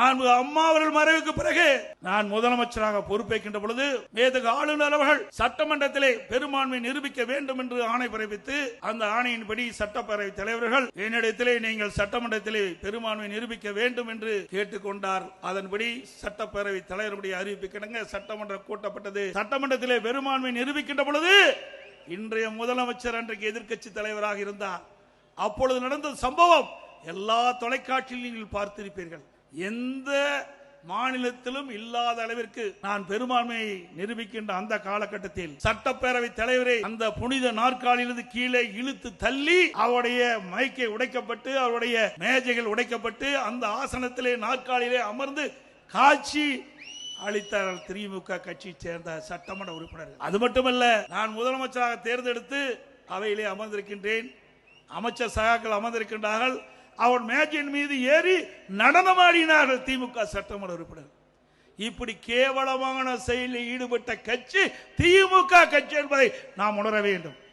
நான் அம்மா அவர்கள் மறைவுக்கு பிறகு நான் முதலமைச்சராக பொறுப்பேற்கின்ற பொழுது மேதகு ஆளுநர் அவர்கள் சட்டமன்றத்திலே பெரும்பான்மை நிரூபிக்க வேண்டும் என்று ஆணை பிறப்பித்து அந்த ஆணையின்படி சட்டப்பேரவை தலைவர்கள் என்னிடத்திலே நீங்கள் சட்டமன்றத்திலே பெரும்பான்மை நிரூபிக்க வேண்டும் என்று கேட்டுக்கொண்டார். அதன்படி சட்டப்பேரவை தலைவருடைய அறிவிப்பு கிடங்க சட்டமன்றம் கூட்டப்பட்டது. சட்டமன்றத்திலே பெரும்பான்மை நிரூபிக்கின்ற பொழுது இன்றைய முதலமைச்சர் அன்றைக்கு எதிர்க்கட்சி தலைவராக இருந்தார். அப்பொழுது நடந்த சம்பவம் எல்லா தொலைக்காட்சியிலும் நீங்கள் பார்த்திருப்பீர்கள். எந்த மாநிலத்திலும் இல்லாத அளவிற்கு நான் பெரும்பான்மையை நிரூபிக்கின்ற அந்த காலகட்டத்தில் சட்டப்பேரவை தலைவரை அந்த புனித நாற்காலியிலிருந்து கீழே இழுத்து தள்ளி அவருடைய மைக்கை உடைக்கப்பட்டு அவருடைய மேஜைகள் உடைக்கப்பட்டு அந்த ஆசனத்திலே நாற்காலியிலே அமர்ந்து காட்சி அளித்தார்கள் திமுக கட்சியை சேர்ந்த சட்டமன்ற உறுப்பினர்கள். அது மட்டுமல்ல நான் முதலமைச்சராக தேர்ந்தெடுத்து அவையிலே அமர்ந்திருக்கின்றேன். அமைச்சர் சகாக்கள் அமர்ந்திருக்கின்றார்கள். அவன் மேஜின் மீது ஏறி நடனமாடினார்கள். திமுக சட்டமன்ற உறுப்பினர். இப்படி கேவலமான செயலில் ஈடுபட்ட கட்சி திமுக கட்சி என்பதை நாம் உணர வேண்டும்.